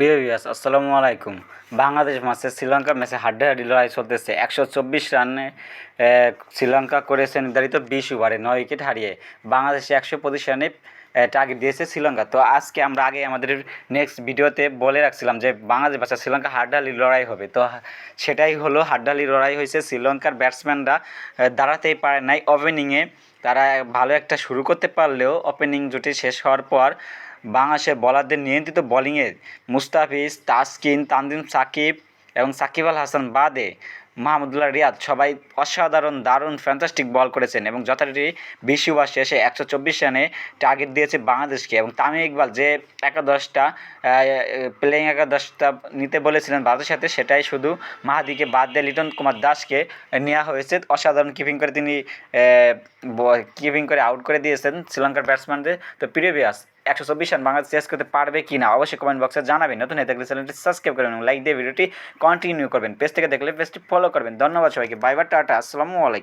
প্রিয় ভিউয়ার্স আসসালামু আলাইকুম। বাংলাদেশ ম্যাচে শ্রীলঙ্কার ম্যাচে হাড্ডাহাড্ডি লড়াই চলতেছে। একশো চব্বিশ রানে শ্রীলঙ্কা করেছে নির্ধারিত বিশ ওভারে নয় উইকেট হারিয়ে। বাংলাদেশে একশো পঁচিশ রানে টার্গেট দিয়েছে শ্রীলঙ্কা। তো আজকে আমরা আগে আমাদের নেক্সট ভিডিওতে বলে রাখছিলাম যে, বাংলাদেশ ভাষা শ্রীলঙ্কা হাড্ডাহাড্ডি লড়াই হবে। তো সেটাই হলো হাড্ডালি লড়াই হয়েছে। শ্রীলঙ্কার ব্যাটসম্যানরা দাঁড়াতেই পারে নাই। ওপেনিংয়ে তারা ভালো একটা শুরু করতে পারলেও ওপেনিং জুটি শেষ হওয়ার পর বাংলাদেশের বলারদের নিয়ন্ত্রিত বোলিংয়ে মুস্তাফিজ তাসকিন তানজিম সাকিব এবং সাকিব আল হাসান বাদে মাহমুদুল্লাহ রিয়াদ সবাই অসাধারণ, দারুণ ফ্যান্টাস্টিক বল করেছেন এবং যথারীতি বিশ ওভার শেষে একশো চব্বিশ রানে টার্গেট দিয়েছে বাংলাদেশকে এবং তামিম ইকবাল যে একাদশটা প্লেয়িং একাদশটা নিতে বলেছিলেন ভারতের সাথে, সেটাই শুধু মাহাদিকে বাদ দিয়ে লিটন কুমার দাসকে নেওয়া হয়েছে। অসাধারণ কিপিং করে তিনি কিপিং করে আউট করে দিয়েছেন শ্রীলঙ্কার ব্যাটসম্যানদের তো প্রিয় বিয়াস একশো চব্বিশ রান বাংলাদেশ চেস করতে পারবে কি না, অবশ্যই কমেন্ট বক্সে জানাবেন। নতুন হয়ে থাকলে চ্যানেলটি সাবস্ক্রাইব করবেন এবং লাইক দিয়ে ভিডিওটি কন্টিনিউ করবেন। পেজ থেকে দেখলে পেজটি ফলো করবেন। ধন্যবাদ সবাইকে। Bye bye tata. আসসালামু আলাইকুম।